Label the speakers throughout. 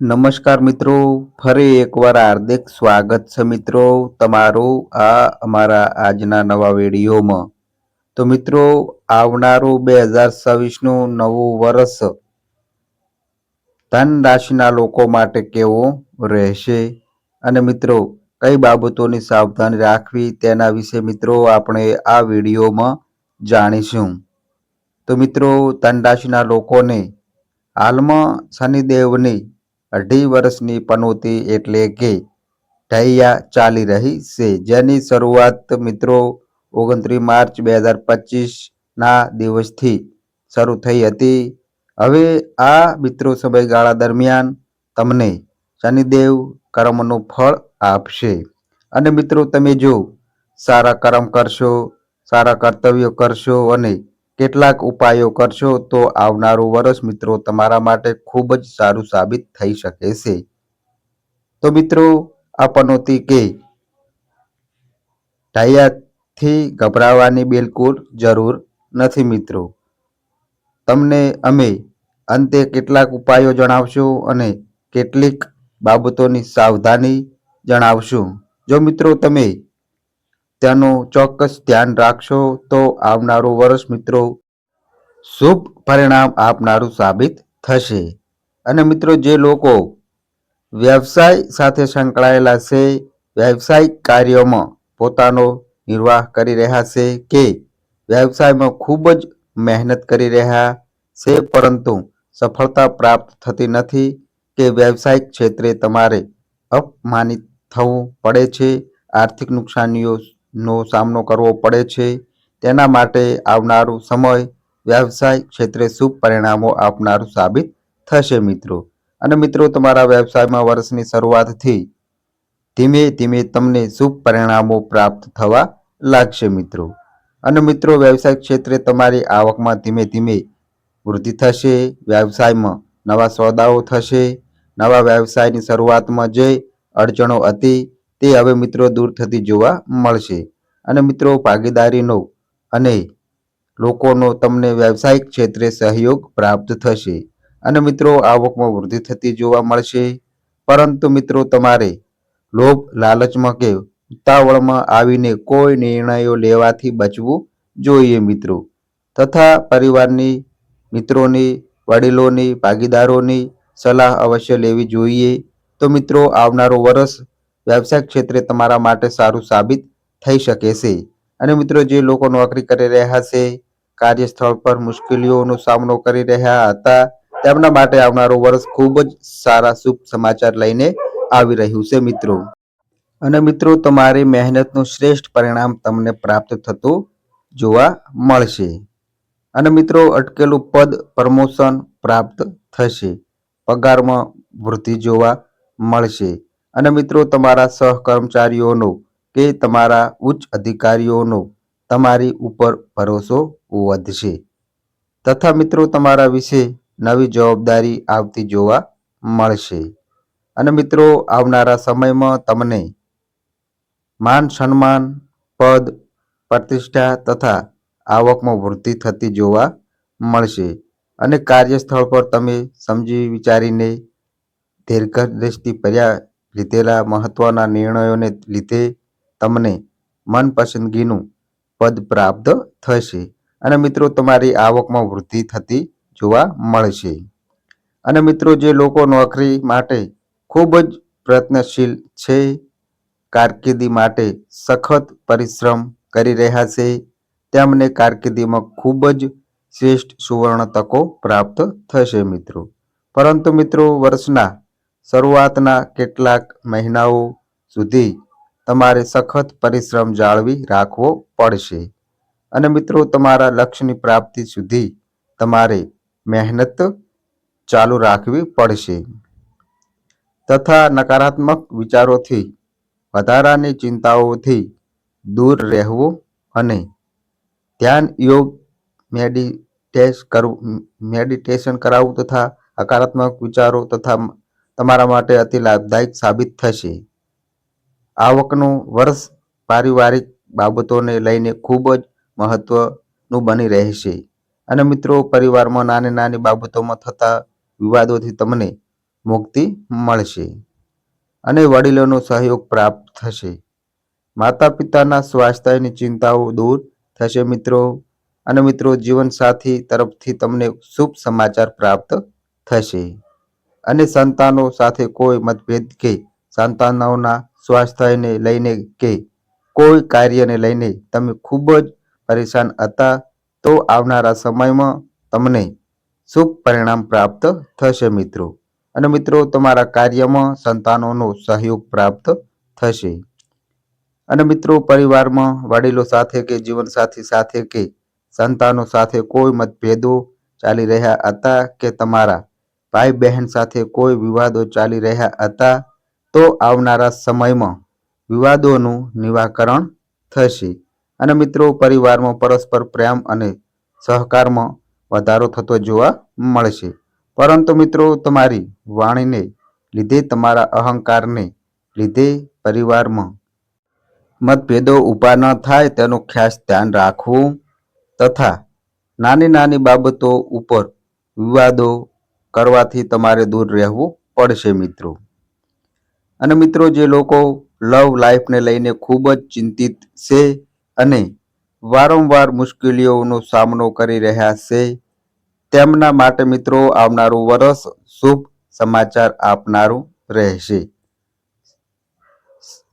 Speaker 1: નમસ્કાર મિત્રો, ફરી એકવાર હાર્દિક સ્વાગત છે મિત્રો તમારું આ અમારા આજના નવા વિડીયોમાં. તો મિત્રો, આવનારું બે હજાર છવ્વીસનું નવું વર્ષ ધન રાશિના લોકો માટે કેવું રહેશે? અને મિત્રો, કઈ બાબતોની સાવધાની રાખવી તેના વિશે મિત્રો આપણે આ વિડીયોમાં જાણીશું. તો મિત્રો, ધન રાશિના લોકોને હાલમાં શનિદેવની અઢી વર્ષની પનોતી એટલે કે ઢૈયા ચાલી રહી છે. જેની શરૂઆત મિત્રો ઓગણત્રીસ માર્ચ બે હજાર પચીસના દિવસથી શરૂ થઈ હતી. હવે આ મિત્રો સમયગાળા દરમિયાન તમને શનિદેવ કર્મનું ફળ આપશે. અને મિત્રો તમે જો સારા કર્મ કરશો, સારા કર્તવ્યો કરશો અને કેટલાક ઉપાયો કરશો તો આવનારું વર્ષ મિત્રો તમારા માટે ખૂબ જ સારું સાબિત થઈ શકે છે. તો મિત્રો આ પનોતી કે ઢાયાથી ગભરાવાની બિલકુલ જરૂર નથી મિત્રો. તમને અમે અંતે કેટલાક ઉપાયો જણાવશું અને કેટલીક બાબતોની સાવધાની જણાવશું. જો મિત્રો તમે તેનું ચોક્કસ ધ્યાન રાખશો તો આવનારું વર્ષ મિત્રો શુભ પરિણામ આપનારું સાબિત થશે. અને મિત્રો જે લોકો વ્યવસાય સાથે સંકળાયેલા છે, વ્યવસાયિક કાર્યોમાં પોતાનો નિર્વાહ કરી રહ્યા છે કે વ્યવસાયમાં ખૂબ જ મહેનત કરી રહ્યા છે, પરંતુ સફળતા પ્રાપ્ત થતી નથી કે વ્યવસાયિક ક્ષેત્રે તમારે અપમાનિત થવું પડે છે, આર્થિક નુકસાનીઓનો સામનો કરવો પડે છે. તેના માટે આવનારું સમય વ્યવસાય ક્ષેત્રે શુભ પરિણામો આપનારું સાબિત થશે મિત્રો. અને મિત્રો, તમારા વ્યવસાયમાં વર્ષની શરૂઆતથી ધીમે ધીમે તમને શુભ પરિણામો પ્રાપ્ત થવા લાગશે મિત્રો. અને મિત્રો, વ્યવસાય ક્ષેત્રે તમારી આવકમાં ધીમે ધીમે વૃદ્ધિ થશે, વ્યવસાયમાં નવા સોદાઓ થશે, નવા વ્યવસાયની શરૂઆતમાં જે અડચણો હતી તે હવે મિત્રો દૂર થતી જોવા મળશે. અને મિત્રો, ભાગીદારીનો અને લોકોનો તમને વ્યવસાયિક ક્ષેત્રે સહયોગ પ્રાપ્ત થશે. અને મિત્રો, આવકમાં વૃદ્ધિ થતી જોવા મળશે. પરંતુ મિત્રો, તમારે લોભ, લાલચમાં કે ઉતાવળમાં આવીને કોઈ નિર્ણયો લેવાથી બચવું જોઈએ મિત્રો. તથા પરિવારની, મિત્રોની, વડીલોની, ભાગીદારોની સલાહ અવશ્ય લેવી જોઈએ. તો મિત્રો, આવનારું વર્ષ વ્યવસાયિક ક્ષેત્રે તમારા માટે સારું સાબિત થઈ શકે છે. અને મિત્રો, જે લોકો નોકરી કરી રહ્યા છે, કાર્યસ્થળ પર મુશ્કેલીઓનો સામનો કરી રહ્યા હતા, તેમના માટે આવનારો વર્ષ ખૂબ જ સારા શુભ સમાચાર લઈને આવી રહ્યું છે, મિત્રો. અને મિત્રો, તમારી મહેનતનું શ્રેષ્ઠ પરિણામ તમને પ્રાપ્ત થતું જોવા મળશે. અને મિત્રો, અટકેલું પદ પ્રમોશન પ્રાપ્ત થશે. પગારમાં વૃદ્ધિ જોવા મળશે. અને મિત્રો, તમારા સહકર્મચારીઓનો કે તમારા ઉચ્ચ અધિકારીઓનો તમારી ઉપર ભરોસો વધશે. તથા મિત્રો, તમારા વિશે નવી જવાબદારી આવતી જોવા મળશે. અને મિત્રો, આવનારા સમયમાં તમને માન સન્માન, પદ, પ્રતિષ્ઠા તથા આવકમાં વૃદ્ધિ થતી જોવા મળશે. અને કાર્યસ્થળ પર તમે સમજી વિચારીને દીર્ઘદ્રષ્ટિ ભર્યા લીધેલા મહત્વના નિર્ણયોને લીધે તમને મનપસંદગીનું પદ પ્રાપ્ત થશે. અને મિત્રો, તમારી આવકમાં વૃદ્ધિ થતી જોવા મળશે. અને મિત્રો, જે લોકો નોકરી માટે ખૂબ જ પ્રયત્નશીલ છે, કારકિર્દી માટે સખત પરિશ્રમ કરી રહ્યા છે, તેમને કારકિર્દીમાં ખૂબ જ શ્રેષ્ઠ સુવર્ણ તકો પ્રાપ્ત થશે મિત્રો. પરંતુ મિત્રો, વર્ષના શરૂઆતના કેટલાક મહિનાઓ સુધી તમારે સખત પરિશ્રમ જાળવી રાખવો પડશે. અને મિત્રો, તમારા લક્ષ્યની પ્રાપ્તિ સુધી તમારે મહેનત ચાલુ રાખવી પડશે. તથા નકારાત્મક વિચારોથી, વધારાની ચિંતાઓથી દૂર રહેવું અને ધ્યાન યોગ, મેડિટેશ કરવું, મેડિટેશન કરાવવું તથા હકારાત્મક વિચારો તથા તમારા માટે અતિ લાભદાયક સાબિત થશે. આવકનું વર્ષ પારિવારિક બાબતોને લઈને ખૂબ જ મહત્વનું બની રહેશે. અને મિત્રો, પરિવારમાં નાની નાની બાબતોમાં થતા વિવાદોથી તમને મુક્તિ મળશે અને વડીલોનો સહયોગ પ્રાપ્ત થશે. માતા પિતાના સ્વાસ્થ્યની ચિંતાઓ દૂર થશે મિત્રો અને મિત્રો, જીવનસાથી તરફથી તમને શુભ સમાચાર પ્રાપ્ત થશે. અને સંતાનો સાથે કોઈ મતભેદ કે સંતાનોના સ્વાસ્થ્યને લઈને કે કોઈ કાર્યને લઈને તમે ખૂબ જ પરેશાન હતા, તો આવનારા સમયમાં તમને શુભ પરિણામ પ્રાપ્ત થશે મિત્રો. અને મિત્રો, તમારા કાર્યમાં સંતાનોનો સહયોગ પ્રાપ્ત થશે. અને મિત્રો, પરિવારમાં વડીલો સાથે કે જીવનસાથી સાથે કે સંતાનો સાથે કોઈ મતભેદો ચાલી રહ્યા હતા કે તમારા ભાઈ બહેન સાથે કોઈ વિવાદો ચાલી રહ્યા હતા તો આવનારા સમયમાં વિવાદોનું નિવાકરણ થશે. અને મિત્રો, પરિવારમાં પરસ્પર પ્રેમ અને સહકારમાં વધારો થતો જોવા મળશે. પરંતુ મિત્રો, તમારી વાણીને લીધે, તમારા અહંકારને લીધે પરિવારમાં મતભેદો ઊભા ન થાય તેનું ખાસ ધ્યાન રાખવું તથા નાની નાની બાબતો ઉપર વિવાદો કરવાથી તમારે દૂર રહેવું પડશે મિત્રો. અને મિત્રો, જે લોકો લવ લાઈફને લઈને ખૂબ જ ચિંતિત છે અને વારંવાર મુશ્કેલીઓનો સામનો કરી રહ્યા છે, તેમના માટે મિત્રો આવનારું વરસ શુભ સમાચાર આપનારું રહેશે.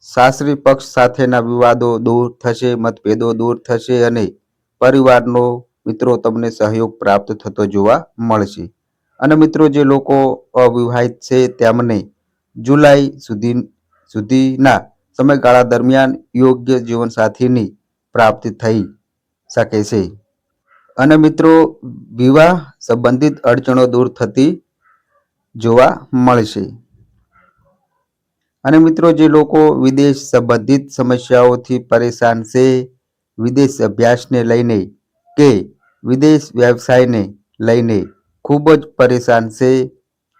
Speaker 1: સાસરી પક્ષ સાથેના વિવાદો દૂર થશે, મતભેદો દૂર થશે અને પરિવારનો મિત્રો તમને સહયોગ પ્રાપ્ત થતો જોવા મળશે. અને મિત્રો જે લોકો અવિવાહિત છે તેમને જુલાઈ સુધી સુધીના સમયગાળા દરમિયાન યોગ્ય જીવનસાથીની પ્રાપ્તિ થઈ શકે છે. અને મિત્રો, વિવાહ સંબંધિત અડચણો દૂર થતી જોવા મળશે. અને મિત્રો, જે લોકો વિદેશ સંબંધિત સમસ્યાઓથી પરેશાન છે, વિદેશ અભ્યાસને લઈને કે વિદેશ વ્યવસાયને લઈને ખૂબ જ પરેશાન છે.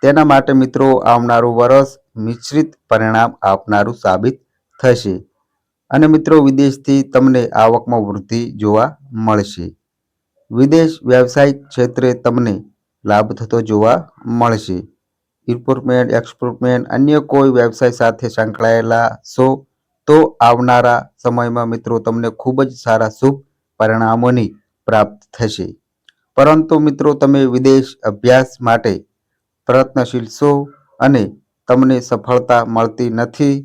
Speaker 1: તેના માટે મિત્રો આવનારું વરસ મિશ્રિત પરિણામ આપનારું સાબિત થશે. અને મિત્રો વિદેશથી તમને આવકમાં વૃદ્ધિ જોવા મળશે. વિદેશ વ્યવસાયિક ક્ષેત્રે તમને લાભ થતો જોવા મળશે. ઇમ્પોર્ટમેન્ટ, એક્સપોર્ટમેન્ટ, અન્ય કોઈ વ્યવસાય સાથે સંકળાયેલા છો તો આવનારા સમયમાં મિત્રો તમને ખૂબ જ સારા શુભ પરિણામોની પ્રાપ્ત થશે. પરંતુ મિત્રો, તમે વિદેશ અભ્યાસ માટે પ્રયત્નશીલ છો અને તમને સફળતા મળતી નથી,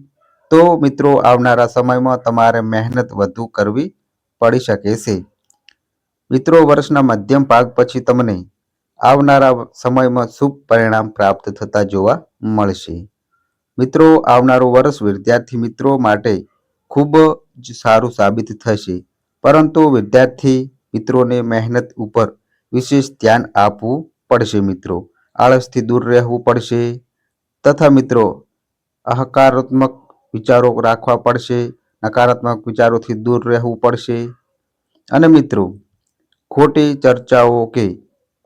Speaker 1: તો મિત્રો, આવનારા સમયમાં તમારે મહેનત વધુ કરવી પડી શકે છે. મિત્રો, વર્ષના મધ્યમ ભાગ પછી તમને આવનારા સમયમાં શુભ પરિણામ પ્રાપ્ત થતા જોવા મળશે. મિત્રો, આવનારું વર્ષ વિદ્યાર્થી મિત્રો માટે ખૂબ જ સારું સાબિત થશે, પરંતુ વિદ્યાર્થી મિત્રોને મહેનત ઉપર વિશેષ ધ્યાન આપવું પડશે મિત્રો. આળસથી દૂર રહેવું પડશે. તથા મિત્રો હકારાત્મક વિચારો રાખવા પડશે. નકારાત્મક વિચારોથી દૂર રહેવું પડશે. અને મિત્રો, ખોટી ચર્ચાઓ કે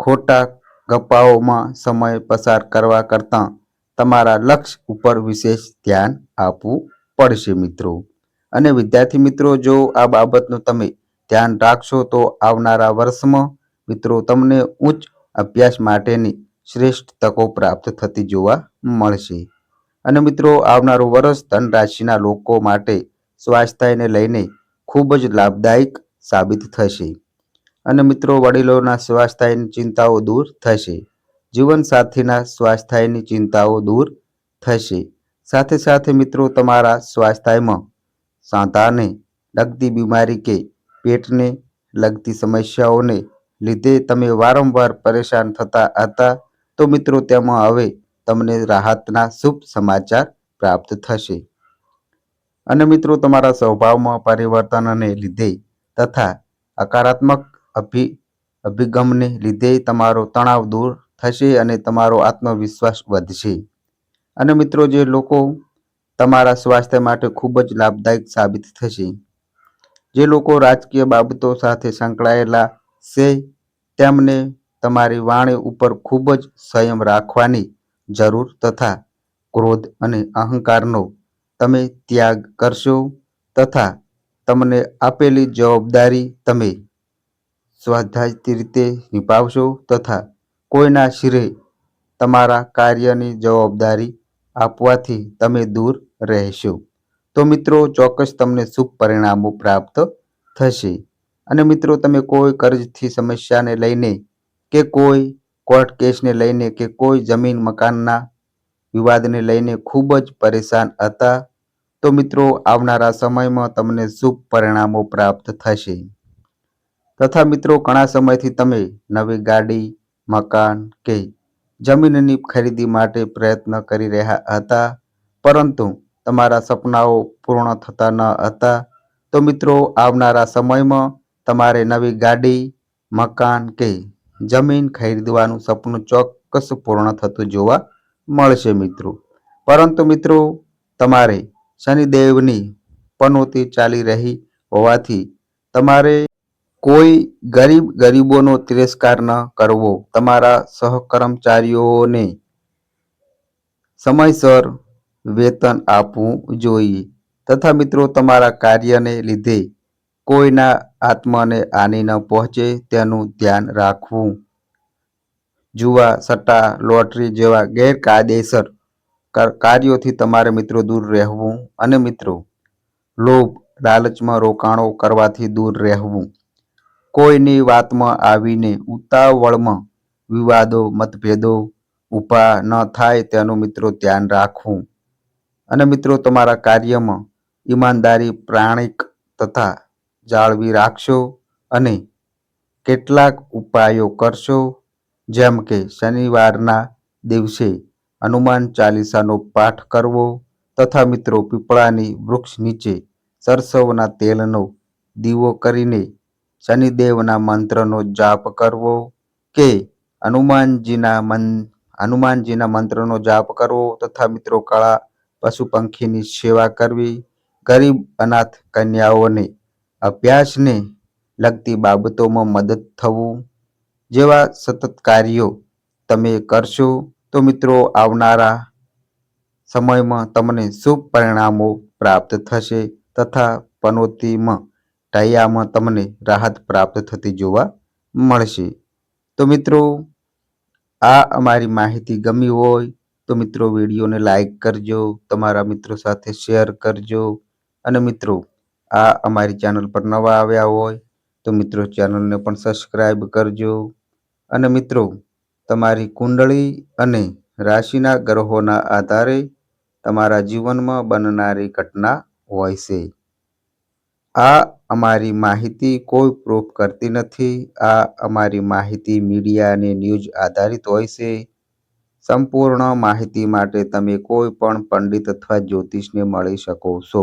Speaker 1: ખોટા ગપ્પાઓમાં સમય પસાર કરવા કરતાં તમારા લક્ષ્ય ઉપર વિશેષ ધ્યાન આપવું પડશે મિત્રો. અને વિદ્યાર્થી મિત્રો, જો આ બાબતનું તમે ધ્યાન રાખશો તો આવનારા વર્ષમાં મિત્રો, તમને ઉચ્ચ અભ્યાસ માટેની શ્રેષ્ઠ તકો પ્રાપ્ત થતી જોવા મળશે. અને મિત્રો, આવનારું વર્ષ ધન રાશિના લોકો માટે સ્વાસ્થ્યને લઈને ખૂબ જ લાભદાયક સાબિત થશે. અને મિત્રો, વડીલોના સ્વાસ્થ્યની ચિંતાઓ દૂર થશે. જીવનસાથીના સ્વાસ્થ્યની ચિંતાઓ દૂર થશે. સાથે સાથે મિત્રો, તમારા સ્વાસ્થ્યમાં સાંધાને લગતી બીમારી કે પેટને લગતી સમસ્યાઓને લીધે તમે વારંવાર પરેશાન થતા હતા, તો મિત્રો તેમાં હવે તમને રાહતના શુભ સમાચાર પ્રાપ્ત થશે. અને મિત્રો તમારા સ્વભાવમાં પરિવર્તનને લીધે તથા હકારાત્મક અભિ, અભિગમને લીધે તમારો તણાવ દૂર થશે અને તમારો આત્મવિશ્વાસ વધશે. અને મિત્રો જે લોકો તમારા સ્વાસ્થ્ય માટે ખૂબ જ લાભદાયક સાબિત થશે. જે લોકો રાજકીય બાબતો સાથે સંકળાયેલા છે તેમને તમારી વાણી ઉપર ખૂબ જ સંયમ રાખવાની જરૂર તથા ક્રોધ અને અહંકારનો તમે ત્યાગ કરશો તથા તમને આપેલી જવાબદારી તમે સ્વાધ્યાયી રીતે નિભાવશો તથા કોઈના શિરે તમારા કાર્યની જવાબદારી આપવાથી તમે દૂર રહેશો. તો મિત્રો, ચોક્કસ તમને શુભ પરિણામો પ્રાપ્ત થશે. અને મિત્રો, તમે કોઈ કર્જથી સમસ્યાને લઈને કે કોઈ કોર્ટ કેસને લઈને કે કોઈ જમીન મકાનના વિવાદને લઈને ખૂબ જ પરેશાન હતા, તો મિત્રો, આવનારા સમયમાં તમને શુભ પરિણામો પ્રાપ્ત થશે. તથા મિત્રો, ઘણા સમયથી તમે નવી ગાડી, મકાન કે જમીનની ખરીદી માટે પ્રયત્ન કરી રહ્યા હતા, પરંતુ તમારા સપનાઓ પૂર્ણ થતા ન હતા. તો મિત્રો, આવનારા સમયમાં તમારે નવી ગાડી, મકાન કે જમીન ખરીદવાનું સપનું ચોક્કસ પૂર્ણ થતું જોવા મળશે મિત્રો. પરંતુ મિત્રો, તમારે શનિદેવની પનોતી ચાલી રહી હોવાથી તમારે કોઈ ગરીબ ગરીબોનો તિરસ્કાર ન કરવો. તમારા સહકર્મચારીઓને સમયસર વેતન આપવું જોઈએ. તથા મિત્રો, તમારા કાર્યને લીધે કોઈના આત્માને હાનિ ન પહોંચે તેનું ધ્યાન રાખવું. જુવા, સટ્ટા, લોટરી જેવા ગેરકાયદેસર કાર- કાર્યોથી તમારે મિત્રો દૂર રહેવું અને મિત્રો, લોભ, લાલચમાં રોકાણો કરવાથી દૂર રહેવું. કોઈની વાતમાં આવીને ઉતાવળમાં વિવાદો, મતભેદો ઊભા ન થાય તેનું મિત્રો ધ્યાન રાખવું. અને મિત્રો, તમારા કાર્યમાં ઈમાનદારી, પ્રાણિક તથા જાળવી રાખશો અને કેટલાક ઉપાયો કરશો. જેમ કે શનિવારના દિવસે હનુમાન ચાલીસાનો પાઠ કરવો તથા મિત્રો પીપળાની વૃક્ષ નીચે સરસવના તેલનો દીવો કરીને શનિદેવના મંત્રનો જાપ કરવો કે હનુમાનજીના મન, હનુમાનજીના મંત્રનો જાપ કરવો તથા મિત્રો કાળા પશુ પંખીની સેવા કરવી. ગરીબ અનાથ કન્યાઓને અભ્યાસને લગતી બાબતોમાં મદદ થવું જેવા સતત કાર્યો તમે કરશો તો મિત્રો આવનારા સમયમાં તમને શુભ પરિણામો પ્રાપ્ત થશે તથા પનોતીમાં ટાયામાં તમને રાહત પ્રાપ્ત થતી જોવા મળશે. તો મિત્રો, આ અમારી માહિતી ગમી હોય તો મિત્રો વિડીયોને લાઈક કરજો, તમારા મિત્રો સાથે શેર કરજો અને મિત્રો આ અમારી ચેનલ પર નવા આવ્યા હોય તો મિત્રો ચેનલને પણ સબસ્ક્રાઈબ કરજો. અને મિત્રો, તમારી કુંડળી અને રાશિના ગ્રહોના આધારે તમારા જીવનમાં બનનારી ઘટના હોય છે. આ અમારી માહિતી કોઈ પ્રૂફ કરતી નથી. આ અમારી માહિતી મીડિયા અને ન્યૂઝ આધારિત હોય છે. સંપૂર્ણ માહિતી માટે તમે કોઈ પણ પંડિત અથવા જ્યોતિષને મળી શકો છો.